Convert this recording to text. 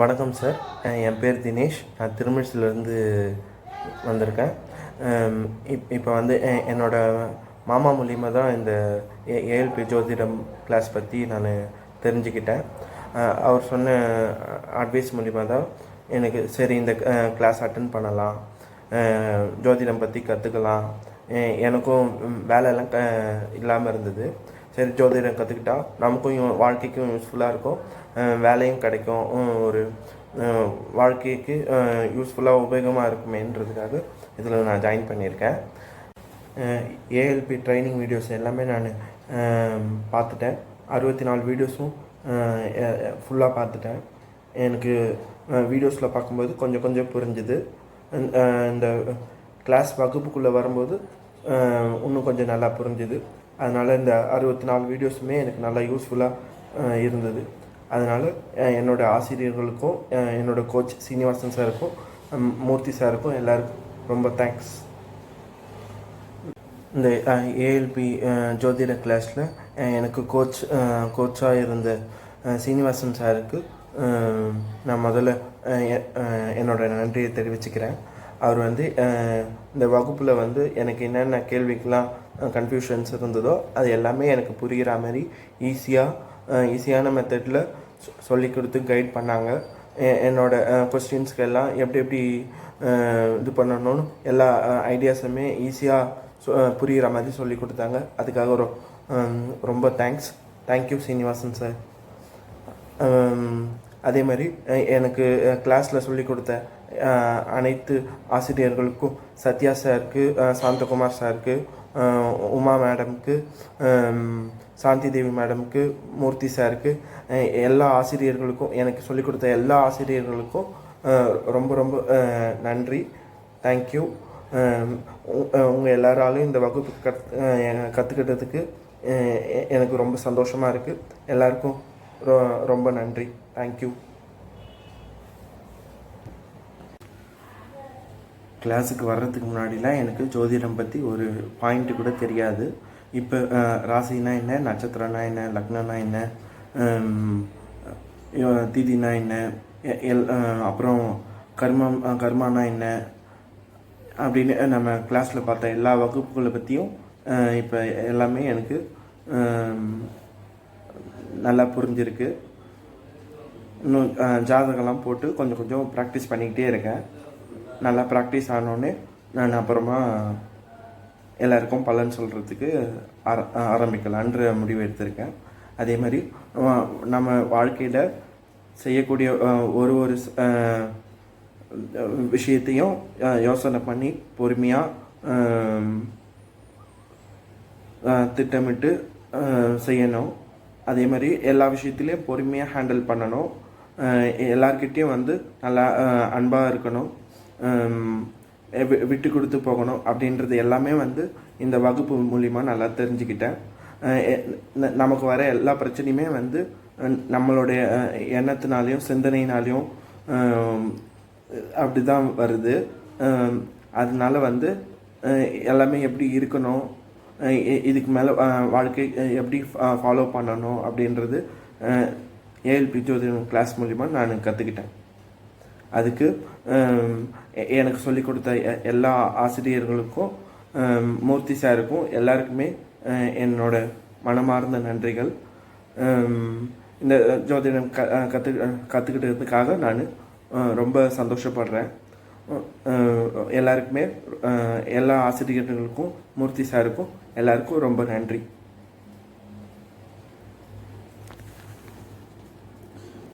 வணக்கம் சார். என் பேர் தினேஷ். நான் திருமிழ்சிலேருந்து வந்திருக்கேன். இப் இப்போ வந்து என்னோடய என்னோட மாமா மூலியமாக தான் இந்த ஏ ஏஎல்பி ஜோதிடம் கிளாஸ் பற்றி நான் தெரிஞ்சுக்கிட்டேன். அவர் சொன்ன அட்வைஸ் மூலிமா தான் எனக்கு சரி இந்த கிளாஸ் அட்டன் பண்ணலாம். ஜோதிடம் பற்றி கற்றுக்கலாம் எனக்கும் வேலையெல்லாம் க இல்லாமல் இருந்தது. சரி ஜோதிடம் கற்றுக்கிட்டா நமக்கும் வாழ்க்கைக்கும் யூஸ்ஃபுல்லாக இருக்கும். வேலையும் கிடைக்கும். ஒரு வாழ்க்கைக்கு யூஸ்ஃபுல்லாக உபயோகமாக இருக்குமேன்றதுக்காக இதில் நான் ஜாயின் பண்ணியிருக்கேன். ஏஎல்பி ட்ரைனிங் வீடியோஸ் எல்லாமே நான் பார்த்துட்டேன். அறுபத்தி நாலு வீடியோஸும் ஃபுல்லாக பார்த்துட்டேன். எனக்கு வீடியோஸில் பார்க்கும்போது கொஞ்சம் கொஞ்சம் புரிஞ்சுது. இந்த- கிளாஸ் வகுப்புக்குள்ளே வரும்போது இன்னும் கொஞ்சம் நல்லா புரிஞ்சுது. அதனால் இந்த அறுபத்தி நாலு வீடியோஸுமே எனக்கு நல்லா யூஸ்ஃபுல்லாக இருந்தது. அதனால் என்னோட ஆசிரியர்களுக்கும் என்னோடய என்னோட கோச் சீனிவாசன் சாருக்கும் மூர்த்தி சாருக்கும் எல்லாருக்கும் ரொம்ப தேங்க்ஸ் இந்த ஏஎல்பி ஜோதிட கிளாஸில் எனக்கு கோச் கோச்சாக இருந்த சீனிவாசன் சாருக்கு நான் முதல்ல என்னோடய என்னோட நன்றியை தெரிவிச்சுக்கிறேன். அவர் வந்து இந்த வகுப்பில் வந்து எனக்கு என்னென்ன கேள்விக்கெலாம் கன்ஃபியூஷன்ஸ் இருந்ததோ அது எல்லாமே எனக்கு புரிகிற மாதிரி ஈஸியாக ஈஸியான மெத்தடில் சொல்லி கொடுத்து கைட் பண்ணாங்க. என்னோடய கொஸ்டின்ஸ்க்கு எல்லாம் எப்படி எப்படி இது பண்ணணும்னு எல்லா ஐடியாஸுமே ஈஸியாக புரிகிற மாதிரி சொல்லி கொடுத்தாங்க. அதுக்காக ரொ ரொம்ப தேங்க்ஸ் தேங்க்யூ சீனிவாசன் சார் அதே மாதிரி எனக்கு கிளாஸில் சொல்லி கொடுத்த அனைத்து ஆசிரியர்களுக்கும் சத்யா சாருக்கு சாந்தகுமார் சாருக்கு உமா மேடம்க்கு சாந்தி தேவி மேடம்க்கு மூர்த்தி சாருக்கு எல்லா ஆசிரியர்களுக்கும் எனக்கு சொல்லிக் கொடுத்த எல்லா ஆசிரியர்களுக்கும் ரொம்ப ரொம்ப நன்றி. தேங்க்யூ உங்கள் எல்லாராலையும் இந்த வகுப்பு கத் கற்றுக்கிட்டதுக்கு எனக்கு ரொம்ப சந்தோஷமாக இருக்குது எல்லாருக்கும் ரொ- ரொம்ப நன்றி. தேங்க்யூ கிளாஸுக்கு வர்றதுக்கு முன்னாடிலாம் எனக்கு ஜோதிடம் பற்றி ஒரு பாயிண்ட் கூட தெரியாது. இப்போ ராசினா என்ன நட்சத்திரம்னா என்ன லக்னம்னா என்ன திதினா என்ன எ- எல் அப்புறம் கர்மம் கர்மானா என்ன அப்படின்னு நம்ம கிளாஸில் பார்த்த எல்லா வகுப்புகளை பற்றியும் இப்போ எல்லாமே எனக்கு நல்லா புரிஞ்சிருக்கு. இன்னும் ஜாதகம்லாம் போட்டு கொஞ்சம் கொஞ்சம் ப்ராக்டிஸ் பண்ணிக்கிட்டே இருக்கேன். நல்லா ப்ராக்டிஸ் ஆனோடனே நான் அப்புறமா எல்லாருக்கும் பலன் சொல்கிறதுக்கு ஆர ஆரம்பிக்கலான்ற முடிவு எடுத்திருக்கேன். அதே மாதிரி நம்ம வாழ்க்கையில் செய்யக்கூடிய ஒரு ஒரு விஷயத்தையும் யோசனை பண்ணி பொறுமையாக திட்டமிட்டு செய்யணும். அதே மாதிரி எல்லா விஷயத்துலையும் பொறுமையாக ஹேண்டில் பண்ணணும். எல்லார்கிட்டேயும் வந்து நல்லா அன்பாக இருக்கணும். விட்டு கொடுத்து போகணும் அப்படின்றது எல்லாமே வந்து இந்த வகுப்பு மூலிமா நல்லா தெரிஞ்சுக்கிட்டேன். நமக்கு வர எல்லா பிரச்சனையுமே வந்து நம்மளுடைய எண்ணத்தினாலையும் சிந்தனையினாலையும் அப்படி தான் வருது. அதனால் அதனால வந்து எல்லாமே எப்படி இருக்கணும் இதுக்கு மேலே வாழ்க்கை எப்படி ஃபாலோ பண்ணணும் அப்படின்றது ஏஎல்பி ஜோதிடம் கிளாஸ் மூலிமா நான் கற்றுக்கிட்டேன் அதுக்கு எனக்கு சொல்லிக் கொடுத்த எ- எல்லா ஆசிரியர்களுக்கும் மூர்த்தி சாருக்கும் எல்லாருக்குமே என்னோட மனமார்ந்த நன்றிகள். இந்த ஜோதிடம் க கற்று கற்றுக்கிட்டதுக்காக நான் ரொம்ப சந்தோஷப்படுறேன். எல்லாருக்குமே எல்லா ஆசிரியர்களுக்கும் மூர்த்தி சாருக்கும் எல்லாருக்கும் ரொம்ப நன்றி.